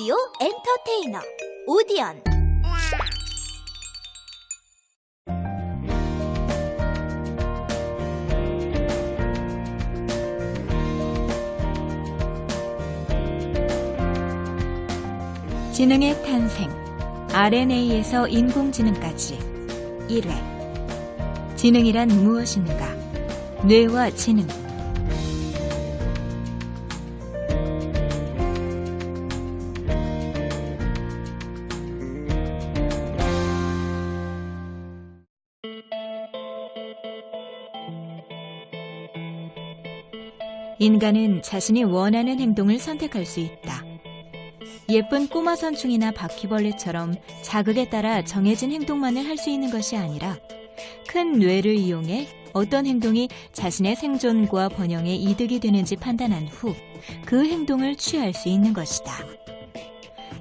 오디오 엔터테이너 오디언. 지능의 탄생, RNA에서 인공지능까지. 1회. 지능이란 무엇인가? 뇌와 지능 인간은 자신이 원하는 행동을 선택할 수 있다. 예쁜 꼬마 선충이나 바퀴벌레처럼 자극에 따라 정해진 행동만을 할 수 있는 것이 아니라 큰 뇌를 이용해 어떤 행동이 자신의 생존과 번영에 이득이 되는지 판단한 후 그 행동을 취할 수 있는 것이다.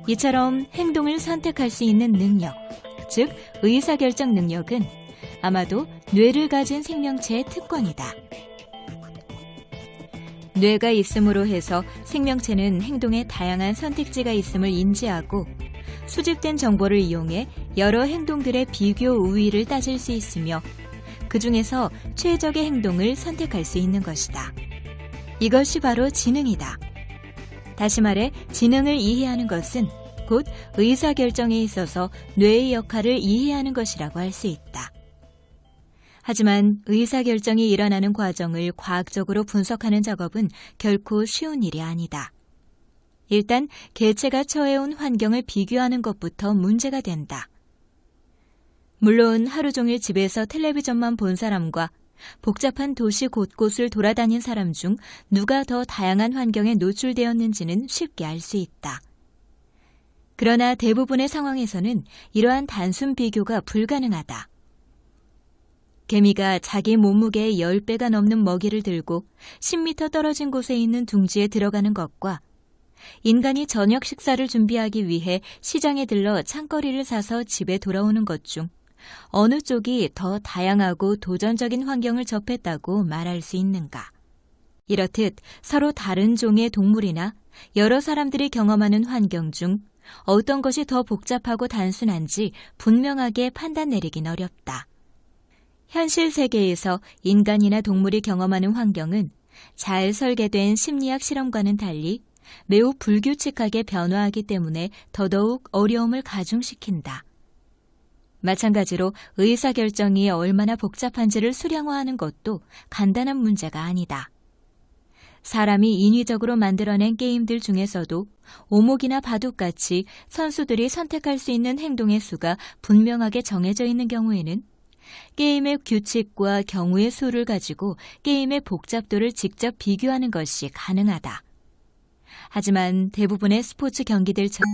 이처럼 행동을 선택할 수 있는 능력, 즉 의사결정 능력은 아마도 뇌를 가진 생명체의 특권이다. 뇌가 있음으로 해서 생명체는 행동에 다양한 선택지가 있음을 인지하고 수집된 정보를 이용해 여러 행동들의 비교 우위를 따질 수 있으며 그 중에서 최적의 행동을 선택할 수 있는 것이다. 이것이 바로 지능이다. 다시 말해 지능을 이해하는 것은 곧 의사결정에 있어서 뇌의 역할을 이해하는 것이라고 할 수 있다. 하지만 의사결정이 일어나는 과정을 과학적으로 분석하는 작업은 결코 쉬운 일이 아니다. 일단 개체가 처해온 환경을 비교하는 것부터 문제가 된다. 물론 하루 종일 집에서 텔레비전만 본 사람과 복잡한 도시 곳곳을 돌아다닌 사람 중 누가 더 다양한 환경에 노출되었는지는 쉽게 알 수 있다. 그러나 대부분의 상황에서는 이러한 단순 비교가 불가능하다. 개미가 자기 몸무게의 10배가 넘는 먹이를 들고 10m 떨어진 곳에 있는 둥지에 들어가는 것과 인간이 저녁 식사를 준비하기 위해 시장에 들러 창거리를 사서 집에 돌아오는 것 중 어느 쪽이 더 다양하고 도전적인 환경을 접했다고 말할 수 있는가? 이렇듯 서로 다른 종의 동물이나 여러 사람들이 경험하는 환경 중 어떤 것이 더 복잡하고 단순한지 분명하게 판단 내리긴 어렵다. 현실 세계에서 인간이나 동물이 경험하는 환경은 잘 설계된 심리학 실험과는 달리 매우 불규칙하게 변화하기 때문에 더더욱 어려움을 가중시킨다. 마찬가지로 의사결정이 얼마나 복잡한지를 수량화하는 것도 간단한 문제가 아니다. 사람이 인위적으로 만들어낸 게임들 중에서도 오목이나 바둑같이 선수들이 선택할 수 있는 행동의 수가 분명하게 정해져 있는 경우에는 게임의 규칙과 경우의 수를 가지고 게임의 복잡도를 직접 비교하는 것이 가능하다. 하지만 대부분의 스포츠 경기들처럼